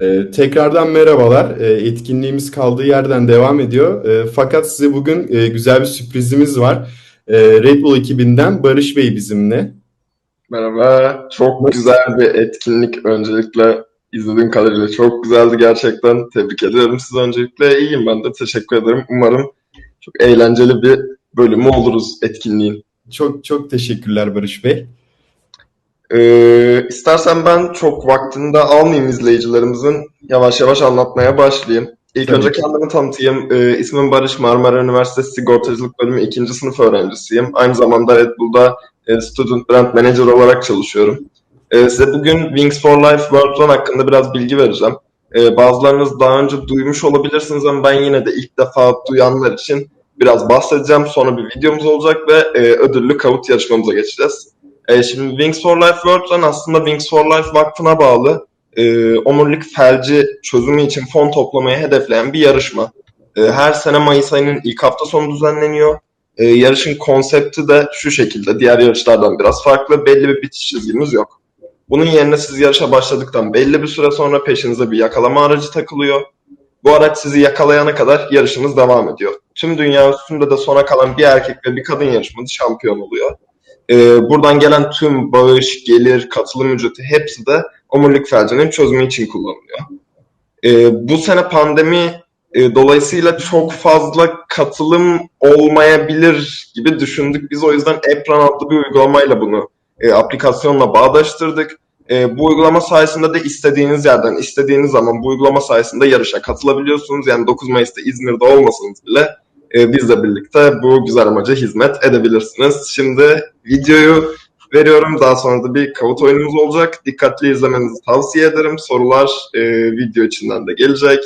Ee, tekrardan merhabalar. Ee, etkinliğimiz kaldığı yerden devam ediyor. Ee, fakat size bugün e, güzel bir sürprizimiz var. Ee, Red Bull ekibinden Barış Bey bizimle. Merhaba. Çok güzel bir etkinlik. Öncelikle izlediğim kadarıyla çok güzeldi gerçekten. Tebrik ediyorum sizi öncelikle. İyiyim ben de. Teşekkür ederim. Umarım çok eğlenceli bir bölümü oluruz etkinliğin. Çok çok teşekkürler Barış Bey. Ee, istersen ben çok vaktini de almayayım izleyicilerimizin. Yavaş yavaş anlatmaya başlayayım. İlk Tabii önce ki. kendimi tanıtayım. Ee, ismim Barış, Marmara Üniversitesi Sigortacılık Bölümü 2. sınıf öğrencisiyim. Aynı zamanda Red Bull'da e, Student Brand Manager olarak çalışıyorum. Ee, size bugün Wings for Life World Run hakkında biraz bilgi vereceğim. Ee, bazılarınız daha önce duymuş olabilirsiniz ama ben yine de ilk defa duyanlar için biraz bahsedeceğim. Sonra bir videomuz olacak ve e, ödüllü kavut yarışmamıza geçeceğiz. E, şimdi Wings for Life World Run aslında Wings for Life Vakfı'na bağlı e, omurilik felci çözümü için fon toplamayı hedefleyen bir yarışma. E, her sene Mayıs ayının ilk hafta sonu düzenleniyor. E, yarışın konsepti de şu şekilde, diğer yarışlardan biraz farklı. Belli bir bitiş çizgimiz yok. Bunun yerine siz yarışa başladıktan belli bir süre sonra peşinize bir yakalama aracı takılıyor. Bu araç sizi yakalayana kadar yarışınız devam ediyor. Tüm dünya üstünde de sona kalan bir erkek ve bir kadın yarışmacı şampiyon oluyor. Ee, buradan gelen tüm bağış, gelir, katılım ücreti hepsi de omurilik felcinin çözümü için kullanılıyor. Ee, bu sene pandemi e, dolayısıyla çok fazla katılım olmayabilir gibi düşündük. Biz o yüzden Epran adlı bir uygulamayla bunu e, aplikasyonla bağdaştırdık. E, bu uygulama sayesinde de istediğiniz yerden, istediğiniz zaman bu uygulama sayesinde yarışa katılabiliyorsunuz. Yani 9 Mayıs'ta İzmir'de olmasanız bile e, bizle birlikte bu güzel amaca hizmet edebilirsiniz. Şimdi videoyu veriyorum. Daha sonra da bir kavut oyunumuz olacak. Dikkatli izlemenizi tavsiye ederim. Sorular e, video içinden de gelecek.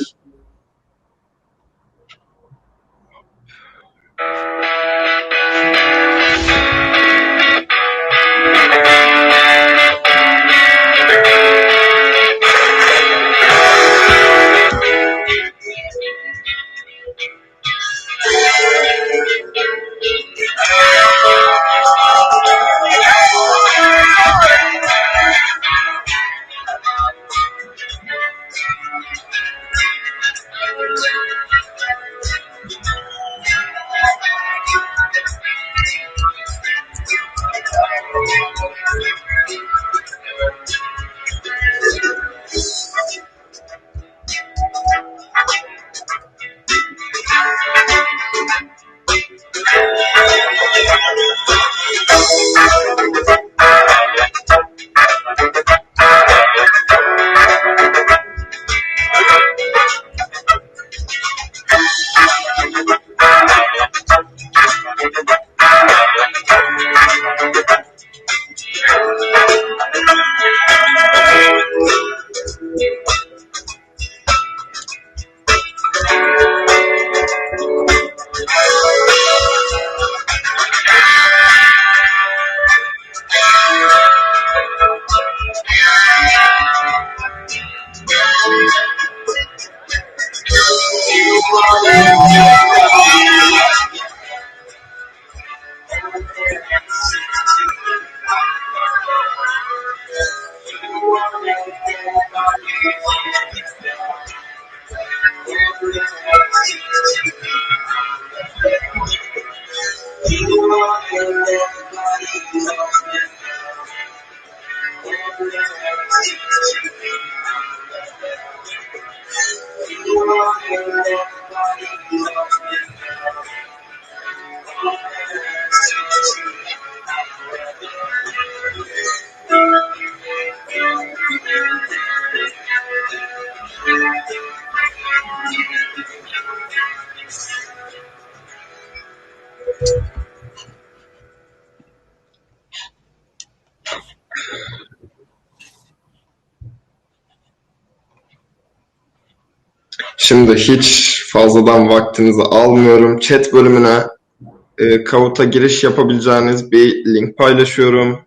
Şimdi hiç fazladan vaktinizi almıyorum. Chat bölümüne e, Kavut'a giriş yapabileceğiniz bir link paylaşıyorum.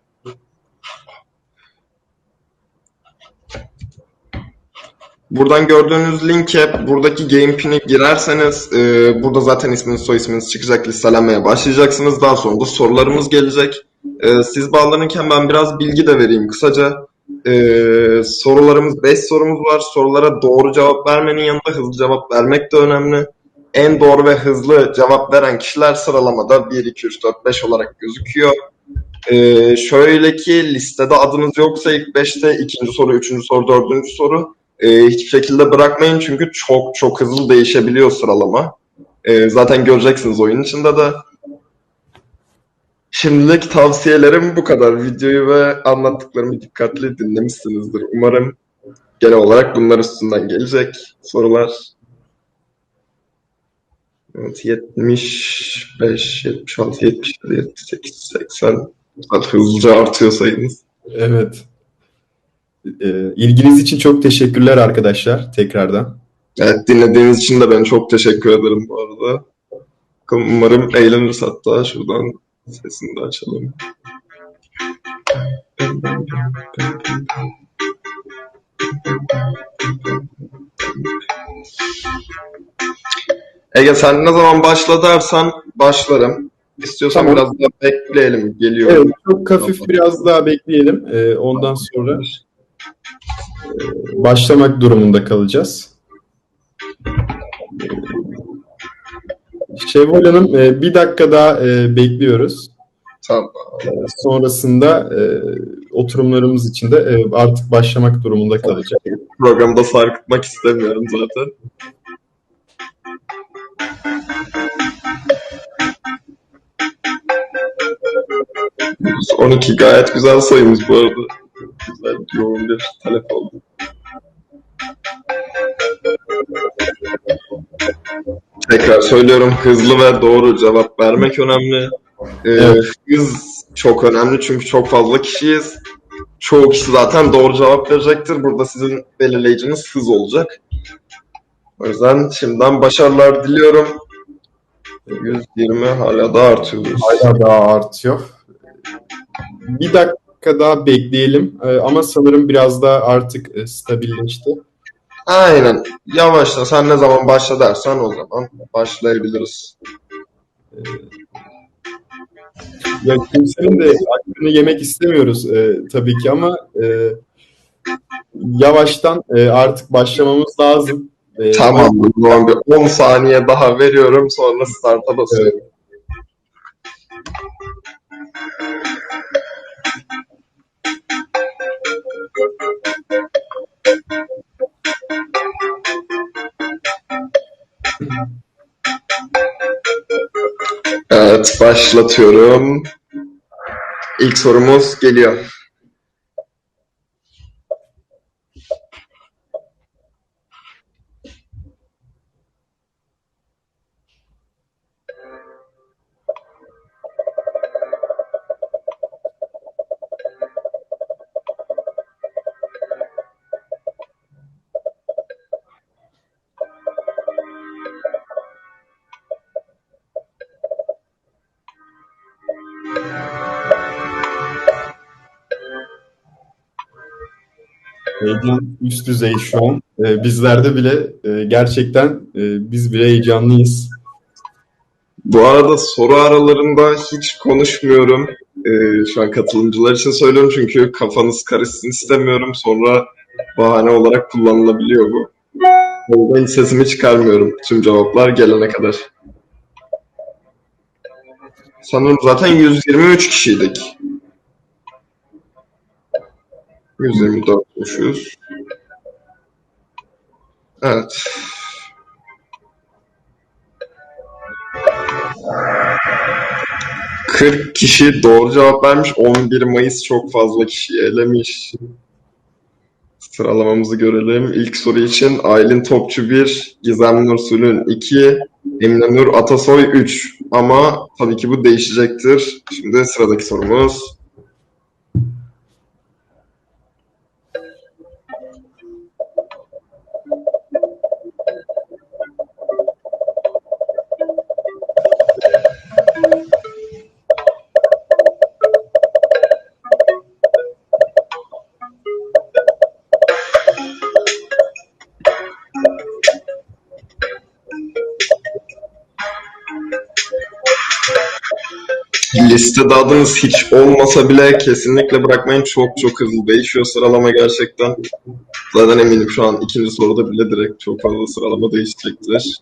Buradan gördüğünüz linke buradaki game pin'i girerseniz e, burada zaten isminiz soy isminiz çıkacak listelenmeye başlayacaksınız. Daha sonra da sorularımız gelecek. E, siz bağlanırken ben biraz bilgi de vereyim kısaca. Ee, sorularımız 5 sorumuz var. Sorulara doğru cevap vermenin yanında hızlı cevap vermek de önemli. En doğru ve hızlı cevap veren kişiler sıralamada 1, 2, 3, 4, 5 olarak gözüküyor. Ee, şöyle ki listede adınız yoksa ilk 5'te ikinci soru, üçüncü soru, dördüncü soru e, hiçbir şekilde bırakmayın çünkü çok çok hızlı değişebiliyor sıralama. E, zaten göreceksiniz oyun içinde de. Şimdilik tavsiyelerim bu kadar. Videoyu ve anlattıklarımı dikkatli dinlemişsinizdir. Umarım genel olarak bunlar üstünden gelecek sorular. Evet, 75, 76, 77, 78, 80. Zaten hızlıca artıyor sayınız. Evet. Ee, ilginiz için çok teşekkürler arkadaşlar tekrardan. Evet, dinlediğiniz için de ben çok teşekkür ederim bu arada. Umarım eğleniriz hatta. Şuradan sesini de açalım. Ege sen ne zaman başla dersen başlarım. İstiyorsan Tamam. biraz daha bekleyelim. Geliyorum. Evet, çok hafif biraz daha bekleyelim. Ee, ondan sonra e, başlamak durumunda kalacağız. Şevval Hanım e, bir dakika daha e, bekliyoruz. Tamam. Sonrasında e, oturumlarımız için de e, artık başlamak durumunda kalacak. Programda sarkıtmak istemiyorum zaten. Yüz 12 gayet güzel sayımız bu arada. Güzel, yoğun bir talep oldu. Tekrar söylüyorum hızlı ve doğru cevap vermek önemli. Ee, Evet. Hız çok önemli çünkü çok fazla kişiyiz. Çoğu kişi zaten doğru cevap verecektir. Burada sizin belirleyiciniz hız olacak. O yüzden şimdiden başarılar diliyorum. 120 hala da artıyoruz. Hala daha artıyor. Bir dakika daha bekleyelim E, ama sanırım biraz daha artık e, stabilleşti. Aynen. Yavaşla. Sen ne zaman başla dersen o zaman başlayabiliriz. Ya kimsenin de hakkını yemek istemiyoruz e, tabii ki ama e, yavaştan e, artık başlamamız lazım. E, Tamam. O zaman bir 10 saniye daha veriyorum. Sonra start'a basıyorum. Evet, başlatıyorum. İlk sorumuz geliyor. Heyecan üst düzey şu an. E, bizlerde bile e, gerçekten e, biz bile heyecanlıyız. Bu arada soru aralarında hiç konuşmuyorum. Ee, şu an katılımcılar için söylüyorum çünkü kafanız karışsın istemiyorum. Sonra bahane olarak kullanılabiliyor bu. O yüzden sesimi çıkarmıyorum tüm cevaplar gelene kadar. Sanırım zaten 123 kişiydik. 124'müşüz. Evet. ...40 kişi doğru cevap vermiş. 11 Mayıs çok fazla kişi elemiş. Sıralamamızı görelim. İlk soru için Aylin Topçu 1, Gizem Nursul'ün 2, Emine Nur Atasoy 3. Ama tabii ki bu değişecektir. Şimdi sıradaki sorumuz. Listede adınız hiç olmasa bile kesinlikle bırakmayın. Çok çok hızlı değişiyor sıralama gerçekten. Zaten eminim şu an ikinci soruda bile direkt çok fazla sıralama değişecektir.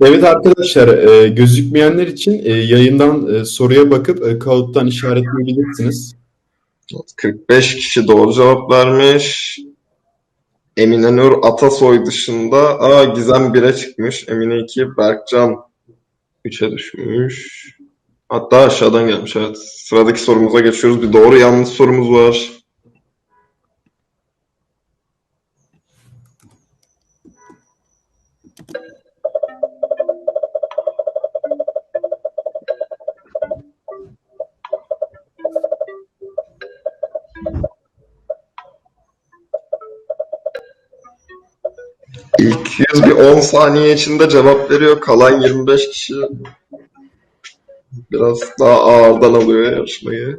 Evet arkadaşlar, e, gözükmeyenler için e, yayından e, soruya bakıp e, kağıttan işaretleyebilirsiniz. 45 kişi doğru cevap vermiş. Emine Nur Atasoy dışında aa Gizem 1'e çıkmış. Emine 2, Berkcan 3'e düşmüş. Hatta aşağıdan gelmiş evet. Sıradaki sorumuza geçiyoruz. Bir doğru yanlış sorumuz var. İlk 100 bir 10 saniye içinde cevap veriyor. Kalan 25 kişi biraz daha ağırdan alıyor yarışmayı.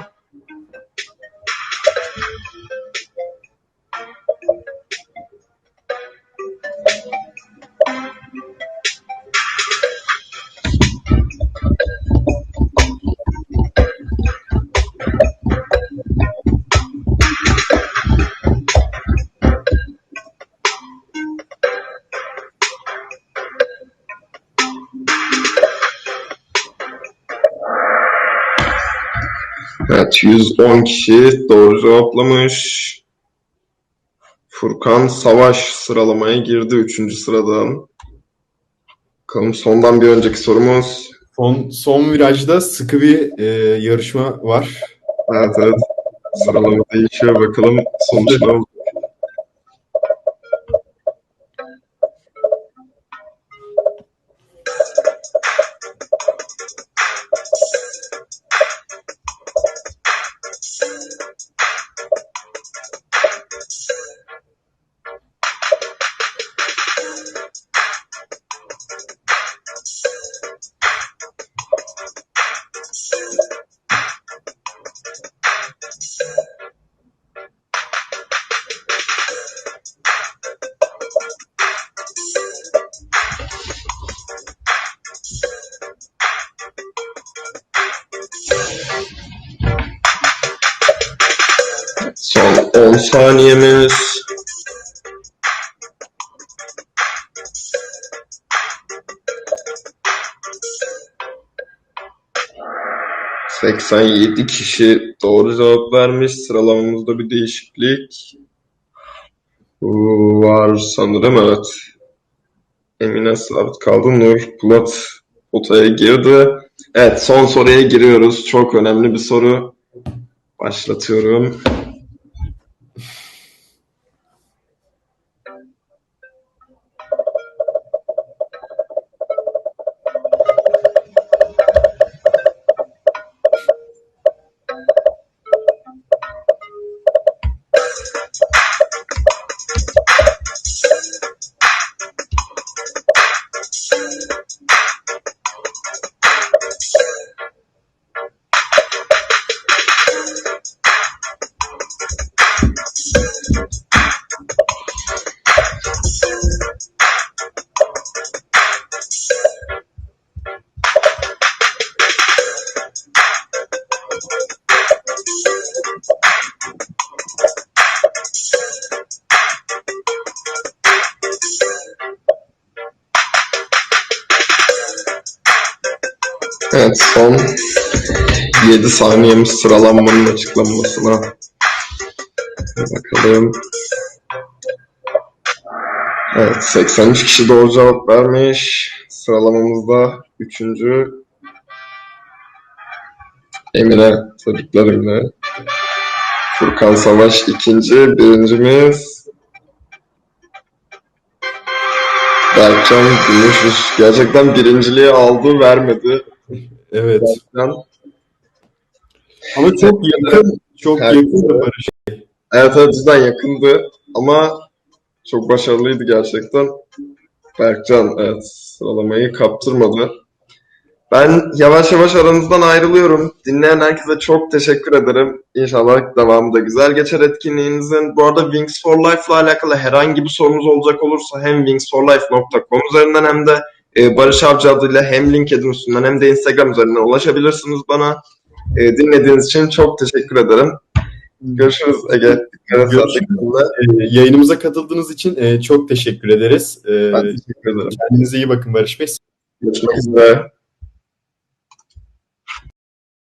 Evet 110 kişi doğru cevaplamış. Furkan Savaş sıralamaya girdi 3. sıradan. Bakalım sondan bir önceki sorumuz. Son, son virajda sıkı bir e, yarışma var. Evet evet. Sıralama değişiyor. Bakalım sonuç ne 10 saniyemiz. ...87 kişi doğru cevap vermiş. Sıralamamızda bir değişiklik var sanırım evet. Emine sabit kaldı. Nur Bulat potaya girdi. Evet son soruya giriyoruz. Çok önemli bir soru. Başlatıyorum. Evet son 7 saniyemiz sıralanmanın açıklanmasına. Bakalım. Evet 83 kişi doğru cevap vermiş. Sıralamamızda 3. Emine. Tebrikler Emine. Furkan Savaş ikinci. Birincimiz Berkcan Gümüşüz. Gerçekten birinciliği aldı vermedi. Evet. Berkcan. Ama çok yakın, çok Evet. yakın da Barış. Evet evet cidden yakındı ama çok başarılıydı gerçekten. Berkcan evet sıralamayı kaptırmadı. Ben yavaş yavaş aranızdan ayrılıyorum. Dinleyen herkese çok teşekkür ederim. İnşallah devamı da güzel geçer etkinliğinizin. Bu arada Wings for Life ile alakalı herhangi bir sorunuz olacak olursa hem wingsforlife.com üzerinden hem de e, Barış Avcı adıyla hem LinkedIn üstünden hem de Instagram üzerinden ulaşabilirsiniz bana. E, dinlediğiniz için çok teşekkür ederim. Görüşürüz Ege. Görüşürüz. E, yayınımıza katıldığınız için e, çok teşekkür ederiz. E, Ben teşekkür ederim. kendinize iyi bakın Barış Bey. Görüşmek üzere.